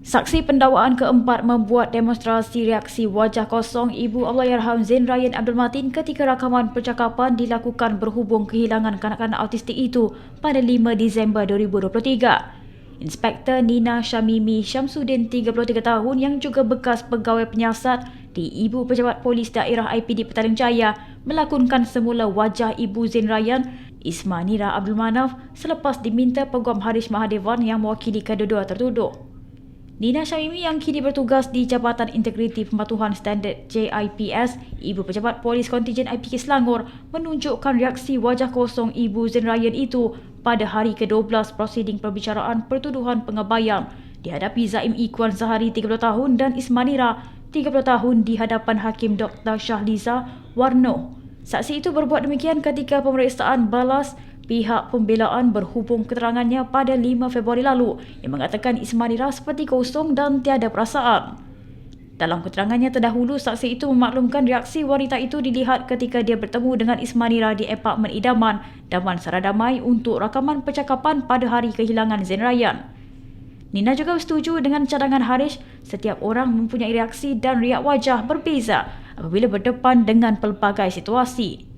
Saksi pendakwaan keempat membuat demonstrasi reaksi wajah kosong Ibu Allahyarham Zain Ryan Abdul Matin ketika rakaman percakapan dilakukan berhubung kehilangan kanak-kanak autistik itu pada 5 Disember 2023. Inspektor Nina Syamimi Syamsuddin 33 tahun yang juga bekas pegawai penyiasat di Ibu Pejabat Polis Daerah IPD Petaling Jaya melakonkan semula wajah Ibu Zain Ryan Ismanira Abdul Manaf selepas diminta Peguam Harish Mahadevan yang mewakili kedua-dua tertuduh. Nina Syamimi yang kini bertugas di Jabatan Integriti Pematuhan Standard JIPS, Ibu Pejabat Polis Kontijen IPK Selangor menunjukkan reaksi wajah kosong Ibu Zain Ryan itu pada hari ke-12 prosiding perbicaraan pertuduhan pengabayan dihadapi Zaim Ikuan Zahari 30 tahun dan Ismanira 30 tahun di hadapan Hakim Dr. Syahliza Warno. Saksi itu berbuat demikian ketika pemeriksaan balas pihak pembelaan berhubung keterangannya pada 5 Februari lalu yang mengatakan Ismanira seperti kosong dan tiada perasaan. Dalam keterangannya terdahulu, saksi itu memaklumkan reaksi wanita itu dilihat ketika dia bertemu dengan Ismanira di apartmen idaman Daman Saradamai untuk rakaman percakapan pada hari kehilangan Zain Ryan. Nina juga setuju dengan cadangan Harish, setiap orang mempunyai reaksi dan riak wajah berbeza apabila berdepan dengan pelbagai situasi.